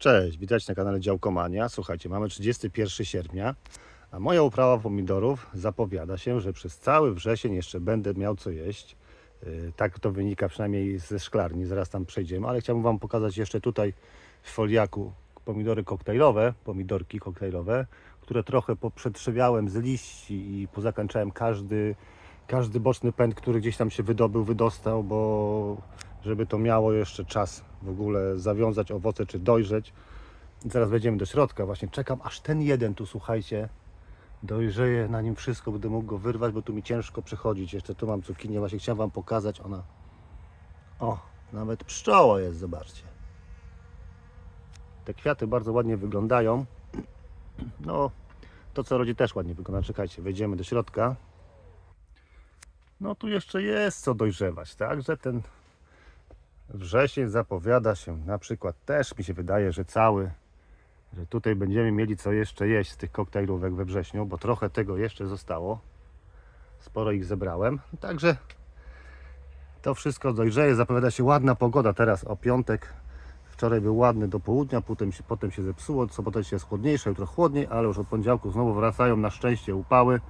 Cześć, witajcie na kanale Działkomania. Słuchajcie, mamy 31 sierpnia, a moja uprawa pomidorów zapowiada się, że przez cały wrzesień jeszcze będę miał co jeść. Yy, Tak to wynika przynajmniej ze szklarni, zaraz tam przejdziemy, ale chciałbym Wam pokazać jeszcze tutaj w foliaku pomidory koktajlowe, pomidorki koktajlowe, które trochę poprzetrzewiałem z liści i pozakańczałem każdy, każdy boczny pęd, który gdzieś tam się wydobył, wydostał, bo żeby to miało jeszcze czas w ogóle zawiązać owoce czy dojrzeć. Zaraz wejdziemy do środka. Właśnie czekam, aż ten jeden tu, słuchajcie, dojrzeje na nim wszystko. Będę mógł go wyrwać, bo tu mi ciężko przechodzić. Jeszcze tu mam cukinię, właśnie chciałem Wam pokazać. Ona, o, nawet pszczoła jest, zobaczcie. Te kwiaty bardzo ładnie wyglądają. No, to co rodzi też ładnie wygląda. Czekajcie, wejdziemy do środka. No tu jeszcze jest co dojrzewać, także ten wrzesień zapowiada się na przykład też mi się wydaje, że cały, że tutaj będziemy mieli co jeszcze jeść z tych koktajlówek we wrześniu, bo trochę tego jeszcze zostało. Sporo ich zebrałem. Także to wszystko dojrzeje. Zapowiada się ładna pogoda teraz o piątek. Wczoraj był ładny do południa, potem się, potem się zepsuło. Sobota się jest chłodniejsza, jutro chłodniej, ale już od poniedziałku znowu wracają na szczęście upały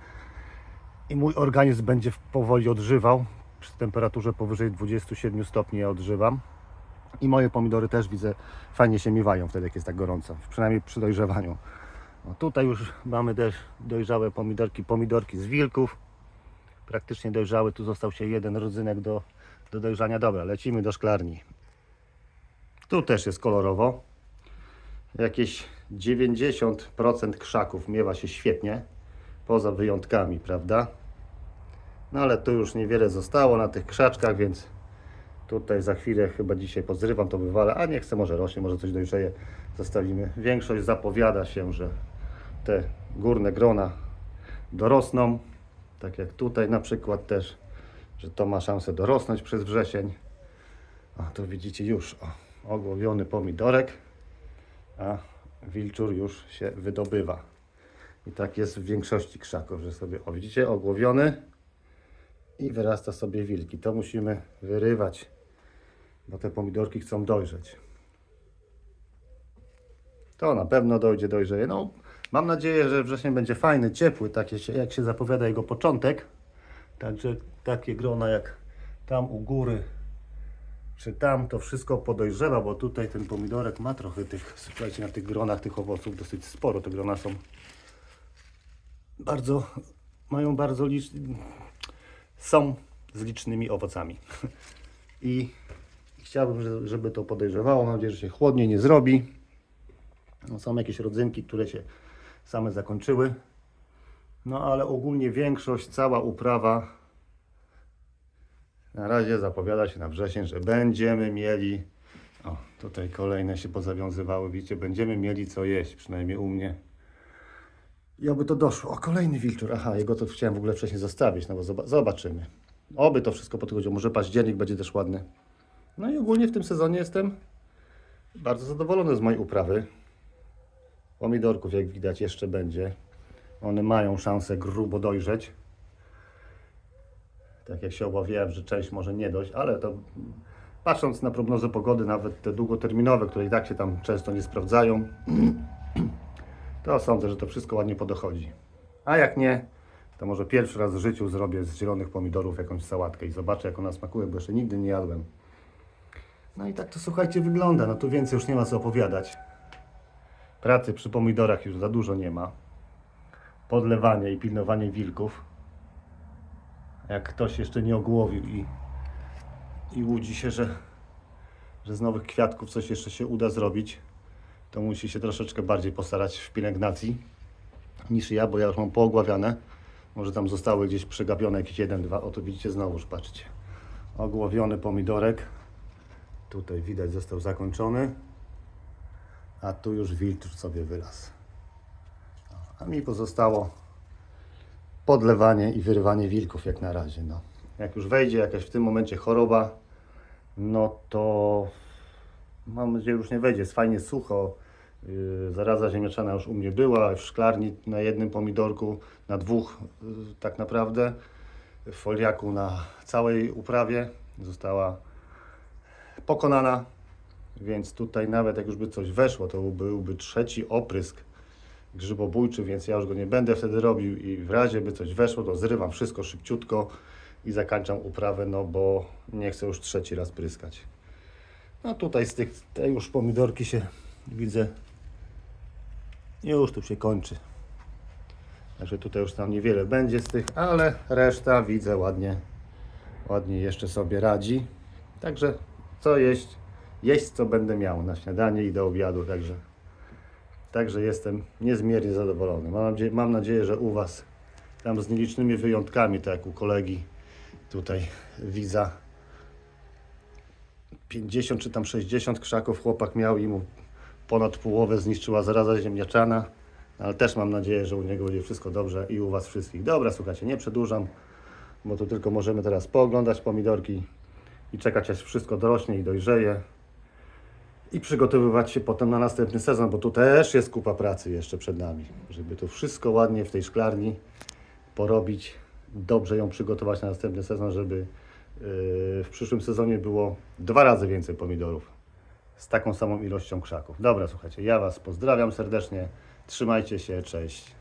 i mój organizm będzie powoli odżywał. Przy temperaturze powyżej 27 stopni ja odżywam. I moje pomidory też widzę fajnie się miewają wtedy, jak jest tak gorąco, przynajmniej przy dojrzewaniu. No tutaj już mamy też dojrzałe pomidorki, pomidorki z wilków. Praktycznie dojrzały, tu został się jeden rodzynek do, do dojrzania. Dobra, lecimy do szklarni. Tu też jest kolorowo. Jakieś 90% krzaków miewa się świetnie, poza wyjątkami, prawda? No ale tu już niewiele zostało na tych krzaczkach, więc tutaj za chwilę chyba dzisiaj pozrywam to wywalę, a nie chcę, może rośnie, może coś dojrzeje, zostawimy. Większość zapowiada się, że te górne grona dorosną, tak jak tutaj na przykład też, że to ma szansę dorosnąć przez wrzesień. A tu widzicie już o, ogłowiony pomidorek, a wilczur już się wydobywa. I tak jest w większości krzaków, że sobie, o widzicie, ogłowiony, i wyrasta sobie wilki. To musimy wyrywać, bo te pomidorki chcą dojrzeć. To na pewno dojdzie, dojrzeje. No, mam nadzieję, że wrzesień będzie fajny, ciepły, tak jak się, zapowiada jego początek. Także takie grona jak tam u góry, czy tam, to wszystko podojrzewa, bo tutaj ten pomidorek ma trochę tych, słuchajcie, na tych gronach tych owoców dosyć sporo. Te grona są bardzo, mają bardzo liczne, są z licznymi owocami. I chciałbym, że- żeby to podejrzewało. Mam nadzieję, że się chłodnie nie zrobi. No, są jakieś rodzynki, które się same zakończyły. No ale ogólnie większość, cała uprawa na razie zapowiada się na wrzesień, że będziemy mieli. O, tutaj kolejne się pozawiązywały. Widzicie, będziemy mieli co jeść, przynajmniej u mnie. I oby to doszło. O, kolejny wilczur. Aha, jego to chciałem w ogóle wcześniej zostawić, no bo zoba- zobaczymy. Oby to wszystko podchodziło. Może październik będzie też ładny. No i ogólnie w tym sezonie jestem bardzo zadowolony z mojej uprawy. Pomidorków, jak widać, jeszcze będzie. One mają szansę grubo dojrzeć. Tak jak się obawiałem, że część może nie dojść, ale to patrząc na prognozy pogody, nawet te długoterminowe, które i tak się tam często nie sprawdzają, to sądzę, że to wszystko ładnie podochodzi. A jak nie, to może pierwszy raz w życiu zrobię z zielonych pomidorów jakąś sałatkę i zobaczę, jak ona smakuje, bo jeszcze nigdy nie jadłem. No i tak to słuchajcie wygląda. No tu więcej już nie ma co opowiadać. Pracy przy pomidorach już za dużo nie ma. Podlewanie i pilnowanie wilków. Jak ktoś jeszcze nie ogłowił i, i łudzi się, że, że z nowych kwiatków coś jeszcze się uda zrobić, to musi się troszeczkę bardziej postarać w pielęgnacji niż ja, bo ja już mam poogławiane. Może tam zostały gdzieś przegapione jakieś jeden, dwa. Oto widzicie znowuż, patrzcie. Ogłowiony pomidorek. Tutaj widać został zakończony. A tu już wilcz sobie wylazł. A mi pozostało podlewanie i wyrywanie wilków jak na razie. No. Jak już wejdzie jakaś w tym momencie choroba, no to mam nadzieję, już nie wejdzie. Jest fajnie sucho. Yy, Zaraza ziemniaczana już u mnie była, w szklarni na jednym pomidorku, na dwóch yy, tak naprawdę. W foliaku na całej uprawie została pokonana. więc tutaj nawet jak już by coś weszło, to byłby trzeci oprysk grzybobójczy, więc ja już go nie będę wtedy robił i w razie by coś weszło, to zrywam wszystko szybciutko i zakończam uprawę, no bo nie chcę już trzeci raz pryskać. No tutaj z tych, te już pomidorki się widzę, już tu się kończy. Także tutaj już tam niewiele będzie z tych, ale reszta widzę ładnie, ładnie jeszcze sobie radzi. Także co jeść? Jeść co będę miał na śniadanie i do obiadu, także, także jestem niezmiernie zadowolony. Mam nadzieję, mam nadzieję, że u Was tam z nielicznymi wyjątkami, tak jak u kolegi tutaj widza 50 czy tam 60 krzaków chłopak miał i mu ponad połowę zniszczyła zaraza ziemniaczana, ale też mam nadzieję, że u niego będzie wszystko dobrze i u Was wszystkich. Dobra, słuchajcie, nie przedłużam, bo tu tylko możemy teraz pooglądać pomidorki i czekać aż wszystko dorośnie i dojrzeje. I przygotowywać się potem na następny sezon, bo tu też jest kupa pracy jeszcze przed nami, żeby to wszystko ładnie w tej szklarni porobić, dobrze ją przygotować na następny sezon, żeby w przyszłym sezonie było dwa razy więcej pomidorów z taką samą ilością krzaków. Dobra, słuchajcie, ja Was pozdrawiam serdecznie, trzymajcie się, cześć.